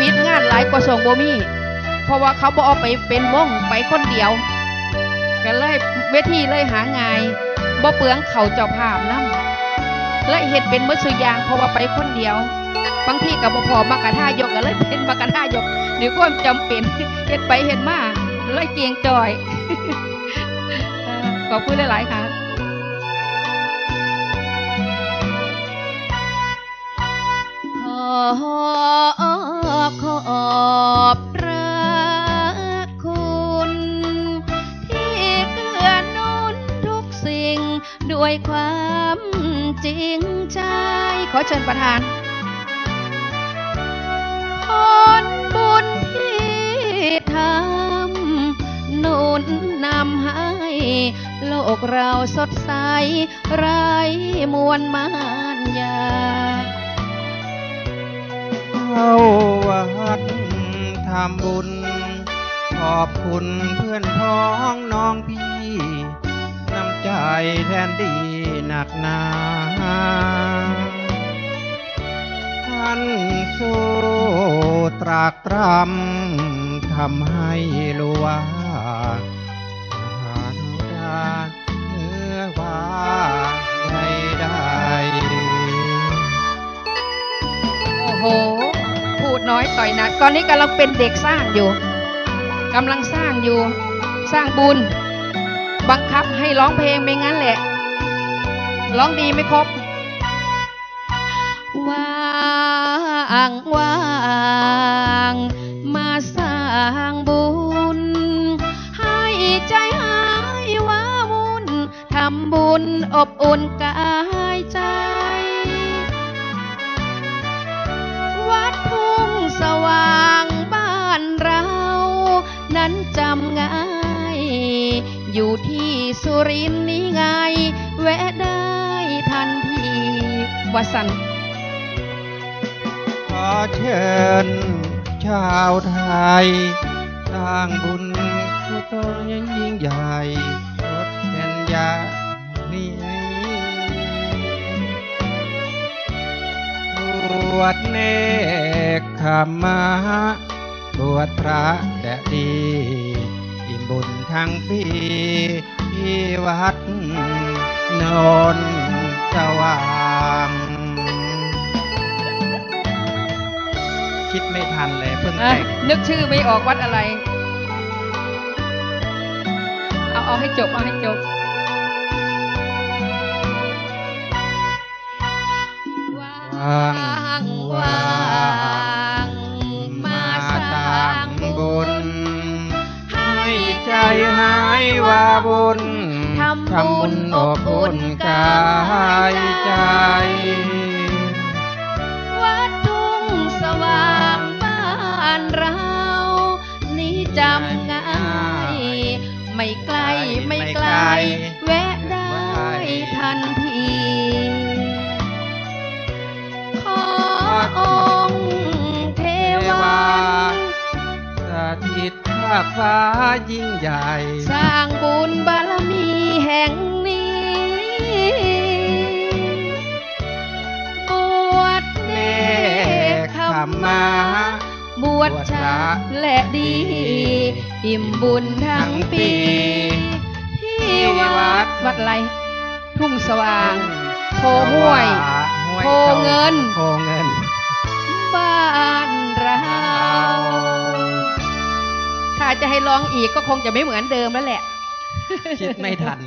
วิดงานหลายกว่าส่งบ่มีเพราะว่าเขาบ่เอาไปเป็นวงไปคนเดียวก็เลยเวทีเลยหาง่ายบ่เปลืองเขาเจ้าภาพนำและเฮ็ดเป็นมือสุยางเพราะว่าไปคนเดียว บางทีก็บ่พอมากระท่ายกก็เลยเป็นมากระท่ายกนี่ความจำเป็นเฮ็ดไปเฮ็ดมาเลยเกียงจอยขอบคุณหลาย ๆ ค่ะขอ ขอบพระคุณที่เกื้อหนุนทุกสิ่งด้วยความจริงใจ ขอเชิญประธานผลบุญที่ทำหนุนนำให้โลกเราสดใสไร้มวลมานยาเข้า ดทำบุญ ขอบคุณเพื่อนพ้องน้องพี่ น้ำใจแทนดีหนักหนาท่านสู้ตรากตรำทำให้รู้ว่า อยต่อยหนักตอนนี้กำลังเป็นเด็กสร้างอยู่กำลังสร้างอยู่ สร้างบุญ บังคับให้ร้องเพลงไม่งั้นแหละ ร้องดีไม่ครบว่างว่างมาสร้างบุญ ให้ใจหายว้าวุ่นทำบุญอบอุ่นกายใจ นั้นจำง่าย อยู่ที่สุรินนี้ไง แวะได้ทันทีวสันต์ขอเชิญชาวไทย สร้างบุญสุดยิ่งใหญ่ทดแทนยานี้บวชเนกขมา บวชพระแดดดี อิ่มบุญทั้งปีที่วัดโนนสว่างคิดไม่ทันเลยเพิ่งอะแต่งนึกชื่อไม่ออกวัดอะไร เอาเอาให้จบ เอาให้จบ ว่างว่าง บุญทำบุญอบอุ่นกายใจ วัดทุ่งสว่างบ้านเรา นี่จำง่าย ไม่ไกลไม่ไกล แวะได้ทันที ขอาคฟ้ายิ่งใหญ่ สร้างบุญบารมีแห่งนี้บวชเนกขมา บวชชาและดี อิ่มบุญทั้งปี ที่วัดวัดอะไร ทุ่งสว่างโพห้วยโพเงินโพเงิน บ้าน จะให้ร้องอีกก็คงจะไม่เหมือนเดิมแล้วแหละ คิดไม่ทัน